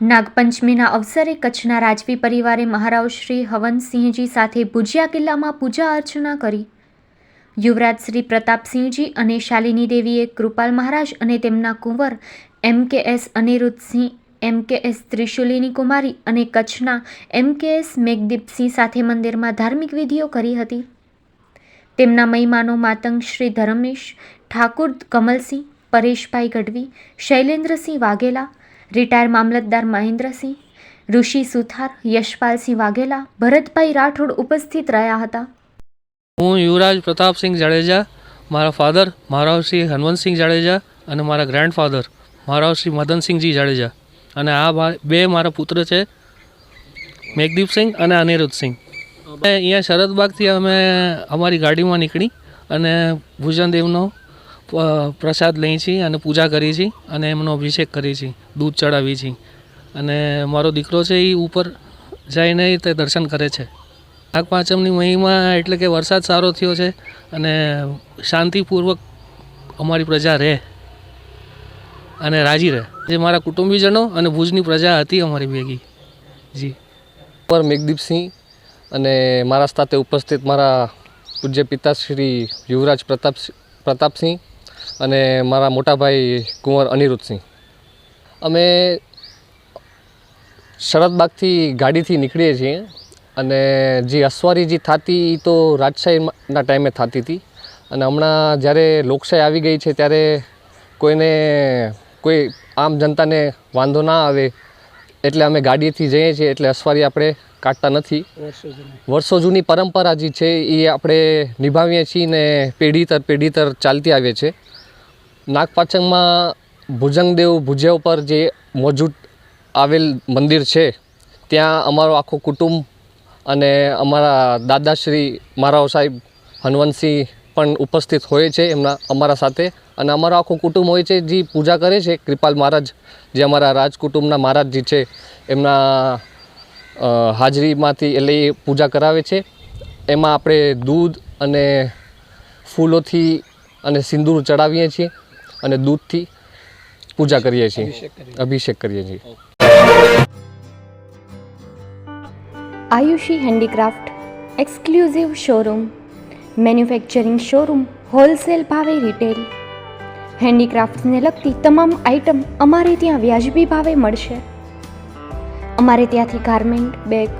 નાગપંચમીના અવસરે કચ્છના રાજવી પરિવારે મહારાવ શ્રી હવનસિંહજી સાથે ભુજિયા કિલ્લામાં પૂજા અર્ચના કરી. યુવરાજ શ્રી પ્રતાપસિંહજી અને શાલિની દેવીએ કૃપાલ મહારાજ અને તેમના કુંવર એમ કે એસ અનિરુદ્ધસિંહ, એમ કે એસ ત્રિશુલીની કુમારી અને કચ્છના એમ કે એસ મેઘદીપસિંહ સાથે મંદિરમાં ધાર્મિક વિધિઓ કરી હતી. તેમના મહિમાનો માતંગ શ્રી ધરમેશ, ઠાકુર કમલસિંહ, પરેશભાઈ ગઢવી, શૈલેન્દ્રસિંહ વાઘેલા રિટાયર મામલતદાર મહેન્દ્રસિંહ, ઋષિ સુથાર, યશપાલસિંહ વાઘેલા, ભરતભાઈ રાઠોડ ઉપસ્થિત રહ્યા હતા. હું યુવરાજ પ્રતાપસિંહ જાડેજા, મારા ફાધર મહારાવશ્રી હનવંતસિંહ જાડેજા અને મારા ગ્રેન્ડફાધર મહારાવશ્રી મદનસિંહજી જાડેજા. અને આ બે મારા પુત્ર છે, મેઘદીપસિંહ અને અનિરુદ્ધસિંહ. અહીંયા શરદબાગથી અમે અમારી ગાડીમાં નીકળી અને ભુજનદેવનો પ્રસાદ લઈએ છીએ અને પૂજા કરીએ છીએ અને એમનો અભિષેક કરીએ છીએ દૂધ ચડાવીએ છીએ અને મારો દીકરો છે એ ઉપર જઈને તે દર્શન કરે છે. નાગપાંચમની મહિમા એટલે કે વરસાદ સારો થયો છે અને શાંતિપૂર્વક અમારી પ્રજા રહે અને રાજી રહે. જે મારા કુટુંબીજનો અને ભુજની પ્રજા હતી અમારી ભેગી. જી. પર મેઘદીપસિંહ અને મારા સાથે ઉપસ્થિત મારા પૂજ્ય પિતા શ્રી યુવરાજ પ્રતાપ પ્રતાપસિંહ અને મારા મોટાભાઈ કુંવર અનિરુદ્ધસિંહ. અમે શરદબાગથી ગાડીથી નીકળીએ છીએ અને જે અસવારી જે થતી એ તો રાજશાહીના ટાઈમે થતી હતી. અને હમણાં જ્યારે લોકશાહી આવી ગઈ છે ત્યારે કોઈને કોઈ આમ જનતાને વાંધો ના આવે એટલે અમે ગાડીથી જઈએ છીએ એટલે અસવારી આપણે કાઢતા નથી. વર્ષો જૂની. પરંપરા જે છે એ આપણે નિભાવીએ છીએ ને પેઢી તર પેઢી તર ચાલતી આવે છે. નાગપાંચમમાં ભુજંગદેવ ભુજિયા ઉપર જે મોજૂદ આવેલ મંદિર છે, ત્યાં અમારો આખો કુટુંબ અને અમારા દાદાશ્રી મારાઓ સાહેબ હનવંતસિંહ પણ ઉપસ્થિત હોય છે એમના, અમારા સાથે. અને અમારો આખો કુટુંબ હોય છે, જે પૂજા કરે છે કૃપાલ મહારાજ, જે અમારા રાજકુટુંબના મહારાજજી છે, એમના હાજરીમાંથી એટલે એ પૂજા કરાવે છે. એમાં આપણે દૂધ અને ફૂલોથી અને સિંદૂર ચડાવીએ છીએ. અને દૂધથી પૂજા કરીએ છીએ. અભિષેક કરીએ છીએ. Ayushi handicraft exclusive showroom manufacturing showroom wholesale ભાવે રિટેલ. હેન્ડીક્રાફ્ટ્સને લગતી તમામ આઇટમ અમારે ત્યાં વ્યાજબી ભાવે મળશે. અમારે ત્યાંથી garment bag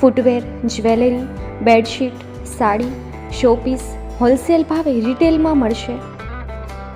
footwear jewellery bedsheet sari showpiece wholesale ભાવે રિટેલમાં મળશે.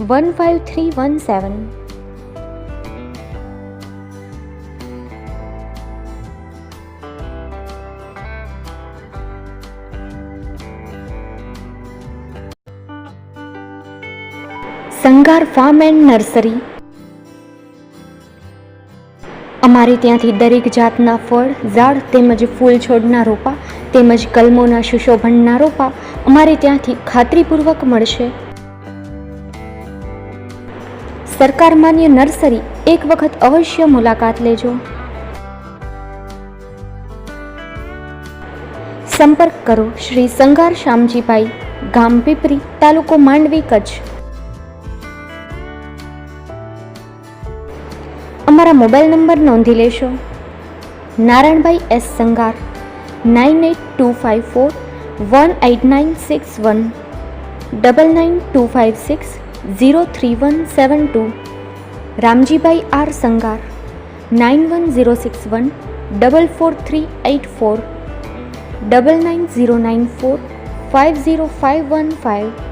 one five three one seven Sangar farm and nursery અમારે ત્યાંથી દરેક જાતના ફળ, ઝાડ તેમજ ફૂલ છોડના રોપા તેમજ કલમોના સુશોભનના રોપા અમારે ત્યાંથી ખાતરીપૂર્વક મળશે. સરકાર માન્ય નર્સરી એક વખત અવશ્ય મુલાકાત લેજો. સંપર્ક કરો શ્રી સંગાર શ્યામજીભાઈ, ગામ પીપરી, તાલુકો માંડવી, કચ્છ. અમારા મોબાઈલ નંબર નોંધી લેશો. Narayanbhai S Sangar, nine eight two five four, one eight nine six one, double nine two five six zero three one seven two, Ramjibhai R Sangar, nine one zero six one, double four three eight four, double nine zero nine four, five zero five one five